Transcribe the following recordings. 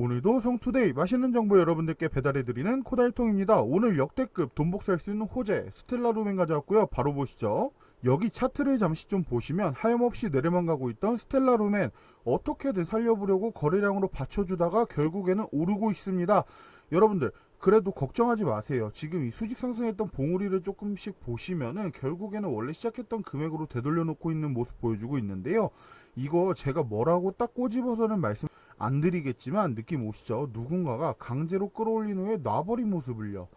오늘도 성투데이 맛있는 정보 여러분들께 배달해드리는 코달통입니다. 오늘 역대급 돈 복사할 수 있는 호재 스텔라 루멘 가져왔고요. 바로 보시죠. 여기 차트를 잠시 좀 보시면 하염없이 내려만 가고 있던 스텔라 루멘 어떻게든 살려보려고 거래량으로 받쳐주다가 결국에는 오르고 있습니다. 여러분들 그래도 걱정하지 마세요. 지금 이 수직 상승했던 봉우리를 조금씩 보시면은 결국에는 원래 시작했던 금액으로 되돌려 놓고 있는 모습 보여주고 있는데요. 이거 제가 뭐라고 딱 꼬집어서는 말씀 안 드리겠지만 느낌 오시죠? 누군가가 강제로 끌어올린 후에 놔버린 모습을요.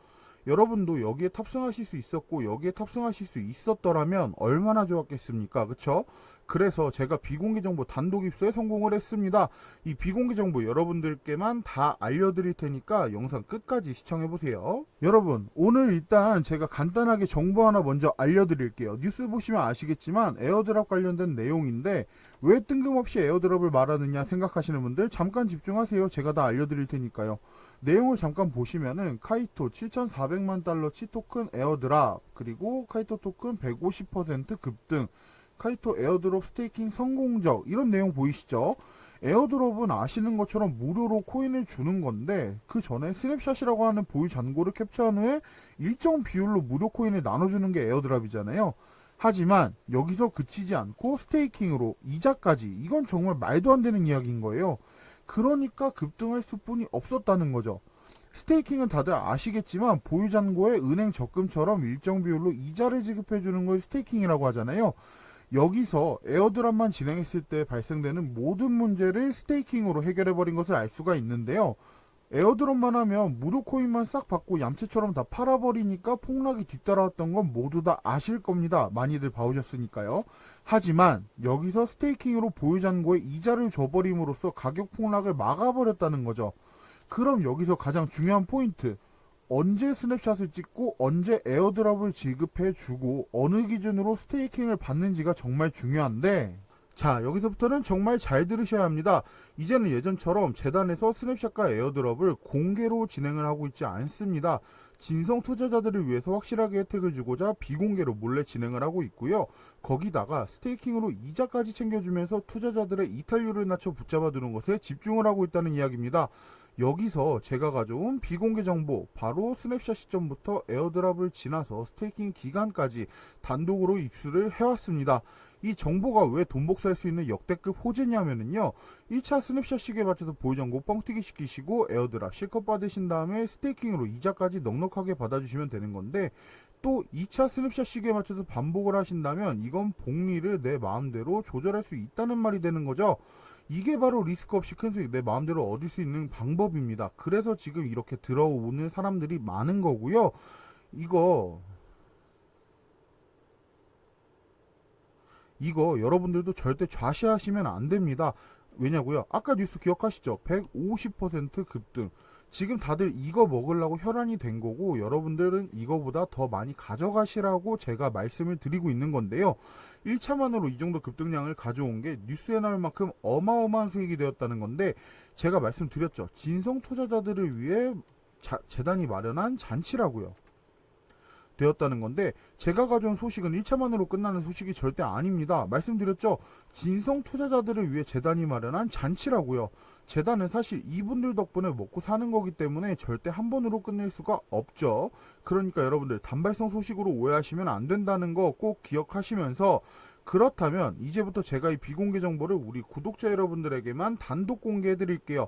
여러분도 여기에 탑승하실 수 있었고 여기에 탑승하실 수 있었더라면 얼마나 좋았겠습니까? 그쵸? 그래서 제가 비공개 정보 단독 입수에 성공을 했습니다. 이 비공개 정보 여러분들께만 다 알려드릴 테니까 영상 끝까지 시청해보세요. 여러분, 오늘 일단 제가 간단하게 정보 하나 먼저 알려드릴게요. 뉴스 보시면 아시겠지만 에어드랍 관련된 내용인데 왜 뜬금없이 에어드랍을 말하느냐 생각하시는 분들 잠깐 집중하세요. 제가 다 알려드릴 테니까요. 내용을 잠깐 보시면은 카이토 7,400만 달러치 토큰 에어드랍 그리고 카이토 토큰 150% 급등 카이토 에어드롭 스테이킹 성공적 이런 내용 보이시죠? 에어드롭은 아시는 것처럼 무료로 코인을 주는 건데 그 전에 스냅샷이라고 하는 보유 잔고를 캡처한 후에 일정 비율로 무료 코인을 나눠주는 게 에어드랍이잖아요. 하지만 여기서 그치지 않고 스테이킹으로 이자까지 이건 정말 말도 안 되는 이야기인 거예요. 그러니까 급등할 수뿐이 없었다는 거죠. 스테이킹은 다들 아시겠지만 보유 잔고에 은행 적금처럼 일정 비율로 이자를 지급해 주는 걸 스테이킹이라고 하잖아요. 여기서 에어드랍만 진행했을 때 발생되는 모든 문제를 스테이킹으로 해결해 버린 것을 알 수가 있는데요. 에어드롭만 하면 무료 코인만 싹 받고 얌체처럼 다 팔아버리니까 폭락이 뒤따라왔던 건 모두 다 아실 겁니다. 많이들 봐오셨으니까요. 하지만 여기서 스테이킹으로 보유잔고에 이자를 줘버림으로써 가격 폭락을 막아버렸다는 거죠. 그럼 여기서 가장 중요한 포인트. 언제 스냅샷을 찍고 언제 에어드랍을 지급해 주고 어느 기준으로 스테이킹을 받는지가 정말 중요한데 자 여기서부터는 정말 잘 들으셔야 합니다. 이제는 예전처럼 재단에서 스냅샷과 에어드랍을 공개로 진행을 하고 있지 않습니다. 진성 투자자들을 위해서 확실하게 혜택을 주고자 비공개로 몰래 진행을 하고 있고요. 거기다가 스테이킹으로 이자까지 챙겨주면서 투자자들의 이탈률을 낮춰 붙잡아 두는 것에 집중을 하고 있다는 이야기입니다. 여기서 제가 가져온 비공개 정보 바로 스냅샷 시점부터 에어드랍을 지나서 스테이킹 기간까지 단독으로 입수를 해왔습니다. 이 정보가 왜 돈 복사할 수 있는 역대급 호재냐면은요 1차 스냅샷 시기에 맞춰서 보유정보 뻥튀기 시키시고 에어드랍 실컷 받으신 다음에 스테이킹으로 이자까지 넉넉하게 받아주시면 되는 건데 또 2차 스냅샷 시기에 맞춰서 반복을 하신다면 이건 복리를 내 마음대로 조절할 수 있다는 말이 되는 거죠. 이게 바로 리스크 없이 큰 수익 내 마음대로 얻을 수 있는 방법입니다. 그래서 지금 이렇게 들어오는 사람들이 많은 거고요. 이거 이거 여러분들도 절대 좌시하시면 안 됩니다. 왜냐고요? 아까 뉴스 기억하시죠? 150% 급등. 지금 다들 이거 먹으려고 혈안이 된 거고 여러분들은 이거보다 더 많이 가져가시라고 제가 말씀을 드리고 있는 건데요. 1차만으로 이 정도 급등량을 가져온 게 뉴스에 나올 만큼 어마어마한 수익이 되었다는 건데 제가 말씀드렸죠. 진성 투자자들을 위해 자- 재단이 마련한 잔치라고요. 되었다는 건데 제가 가져온 소식은 1차만으로 끝나는 소식이 절대 아닙니다. 말씀드렸죠. 진성 투자자들을 위해 재단이 마련한 잔치라고요. 재단은 사실 이분들 덕분에 먹고 사는 거기 때문에 절대 한 번으로 끝낼 수가 없죠. 그러니까 여러분들 단발성 소식으로 오해하시면 안 된다는 거 꼭 기억하시면서 그렇다면 이제부터 제가 이 비공개 정보를 우리 구독자 여러분들에게만 단독 공개해 드릴게요.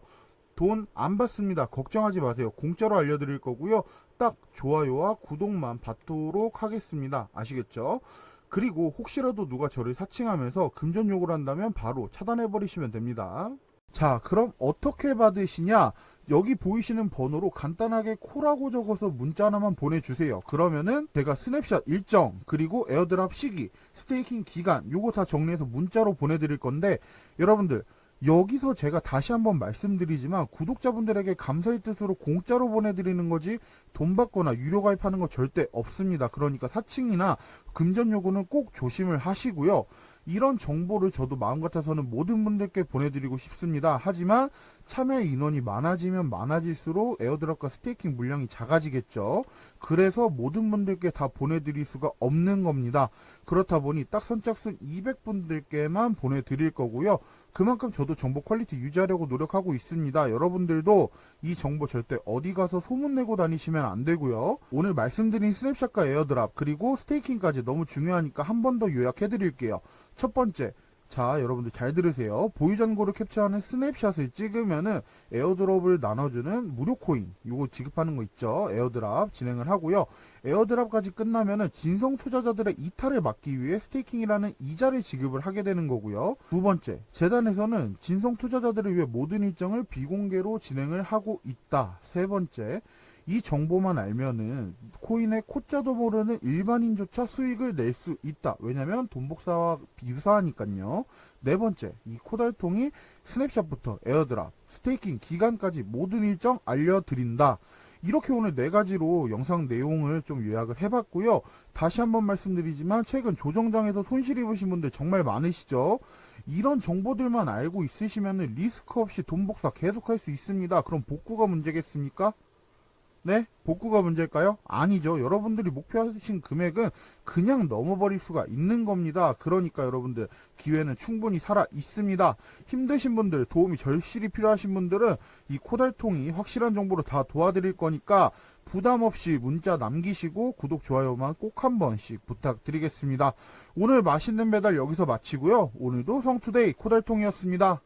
돈 안 받습니다. 걱정하지 마세요. 공짜로 알려드릴 거고요. 딱 좋아요와 구독만 받도록 하겠습니다. 아시겠죠? 그리고 혹시라도 누가 저를 사칭하면서 금전 요구를 한다면 바로 차단해 버리시면 됩니다. 자, 그럼 어떻게 받으시냐? 여기 보이시는 번호로 간단하게 코라고 적어서 문자 하나만 보내주세요. 그러면은 제가 스냅샷 일정, 그리고 에어드랍 시기, 스테이킹 기간, 요거 다 정리해서 문자로 보내드릴 건데, 여러분들, 여기서 제가 다시 한번 말씀드리지만 구독자분들에게 감사의 뜻으로 공짜로 보내드리는 거지 돈 받거나 유료 가입하는 거 절대 없습니다. 그러니까 사칭이나 금전 요구는 꼭 조심을 하시고요. 이런 정보를 저도 마음 같아서는 모든 분들께 보내드리고 싶습니다. 하지만 참여 인원이 많아지면 많아질수록 에어드랍과 스테이킹 물량이 작아지겠죠. 그래서 모든 분들께 다 보내드릴 수가 없는 겁니다. 그렇다 보니 딱 선착순 200분들께만 보내드릴 거고요. 그만큼 저도 정보 퀄리티 유지하려고 노력하고 있습니다. 여러분들도 이 정보 절대 어디 가서 소문내고 다니시면 안 되고요. 오늘 말씀드린 스냅샷과 에어드랍 그리고 스테이킹까지 너무 중요하니까 한 번 더 요약해드릴게요. 첫 번째, 자, 여러분들 잘 들으세요. 보유 잔고를 캡처하는 스냅샷을 찍으면은 에어드랍을 나눠주는 무료 코인, 요거 지급하는 거 있죠. 에어드랍 진행을 하고요. 에어드랍까지 끝나면은 진성 투자자들의 이탈을 막기 위해 스테이킹이라는 이자를 지급을 하게 되는 거고요. 두 번째, 재단에서는 진성 투자자들을 위해 모든 일정을 비공개로 진행을 하고 있다. 세 번째, 이 정보만 알면은 코인의 코자도 모르는 일반인조차 수익을 낼 수 있다. 왜냐면 돈복사와 유사하니까요. 네 번째, 이 코달통이 스냅샷부터 에어드랍, 스테이킹 기간까지 모든 일정 알려드린다. 이렇게 오늘 네 가지로 영상 내용을 좀 요약을 해봤고요. 다시 한번 말씀드리지만 최근 조정장에서 손실 입으신 분들 정말 많으시죠? 이런 정보들만 알고 있으시면 리스크 없이 돈 복사 계속할 수 있습니다. 그럼 복구가 문제겠습니까? 네? 복구가 문제일까요? 아니죠. 여러분들이 목표하신 금액은 그냥 넘어버릴 수가 있는 겁니다. 그러니까 여러분들 기회는 충분히 살아 있습니다. 힘드신 분들, 도움이 절실히 필요하신 분들은 이 코달통이 확실한 정보로 다 도와드릴 거니까 부담 없이 문자 남기시고 구독, 좋아요만 꼭 한 번씩 부탁드리겠습니다. 오늘 맛있는 배달 여기서 마치고요. 오늘도 성투데이 코달통이었습니다.